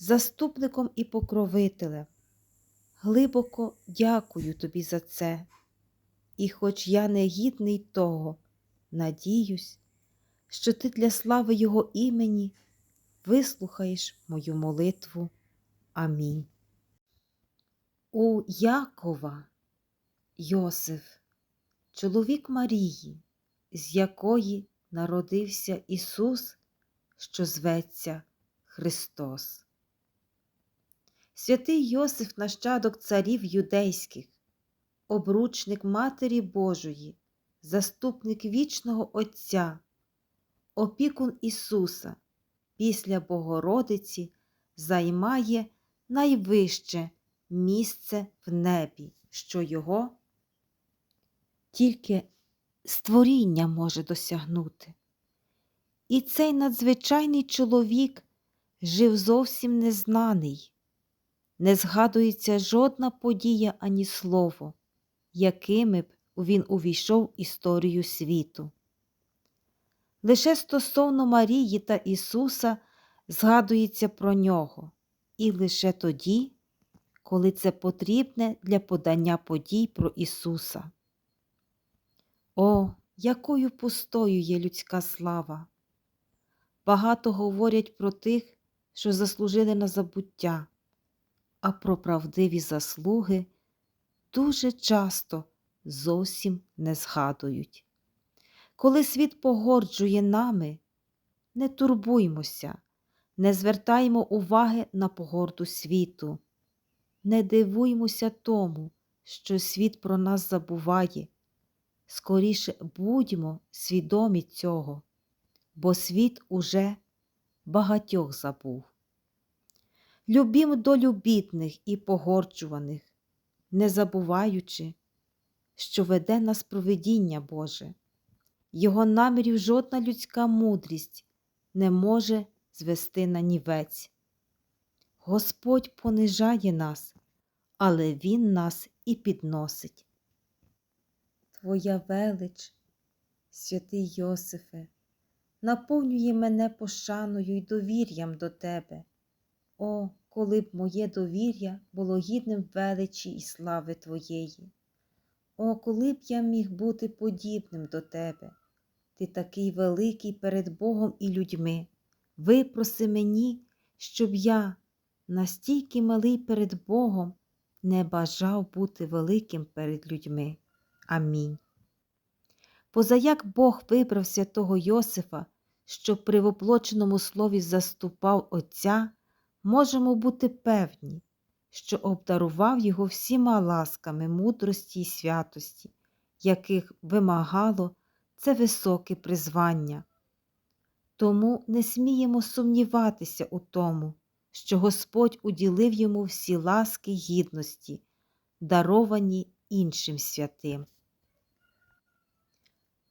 заступником і покровителем. Глибоко дякую тобі за це. І хоч я не гідний того, надіюсь, що ти для слави Його імені вислухаєш мою молитву. Амінь. У Якова Йосиф, чоловік Марії, з якої народився Ісус, що зветься Христос. Святий Йосиф, нащадок царів юдейських, обручник Матері Божої, заступник вічного Отця, опікун Ісуса після Богородиці займає найвище місце в небі, що його тільки створіння може досягнути. І цей надзвичайний чоловік жив зовсім незнаний, не згадується жодна подія ані слово, якими б він увійшов історію світу. Лише стосовно Марії та Ісуса згадується про нього, і лише тоді, коли це потрібне для подання подій про Ісуса. О, якою пустою є людська слава! Багато говорять про тих, що заслужили на забуття, а про правдиві заслуги дуже часто зовсім не згадують. Коли світ погорджує нами, не турбуймося, не звертаймо уваги на погорду світу, не дивуймося тому, що світ про нас забуває. Скоріше будьмо свідомі цього, бо світ уже багатьох забув. Любім долю бідних і погорджуваних, не забуваючи, що веде нас провидіння Боже. Його намірів жодна людська мудрість не може звести на нівець. Господь понижає нас, але Він нас і підносить. Твоя велич, святий Йосифе, наповнює мене пошаною й довір'ям до Тебе. О, коли б моє довір'я було гідним величі і слави Твоєї. О, коли б я міг бути подібним до Тебе. Ти такий великий перед Богом і людьми. Випроси мені, щоб я, настільки малий перед Богом, не бажав бути великим перед людьми. Амінь. Позаяк Бог вибрав святого Йосифа, що при воплоченому слові заступав Отця, можемо бути певні, що обдарував його всіма ласками мудрості й святості, яких вимагало це високе призвання. Тому не сміємо сумніватися у тому, що Господь уділив йому всі ласки гідності, даровані іншим святим.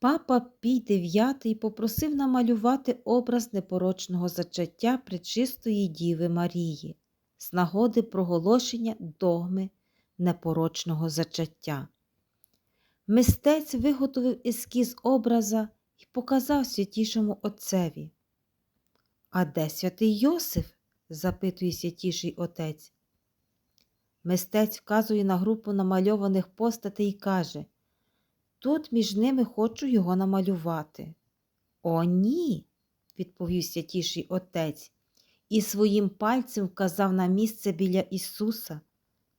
Папа Пій IX попросив намалювати образ непорочного зачаття Пречистої Діви Марії з нагоди проголошення догми непорочного зачаття. Мистець виготовив ескіз образа і показав святішому отцеві. А де святий Йосиф? запитує святіший отець. Мистець вказує на групу намальованих постатей і каже Тут між ними хочу його намалювати. О, ні, відповів святіший отець і своїм пальцем вказав на місце біля Ісуса,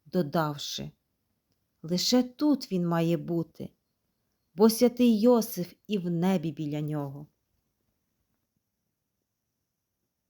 додавши Лише тут він має бути, бо святий Йосиф і в небі біля нього.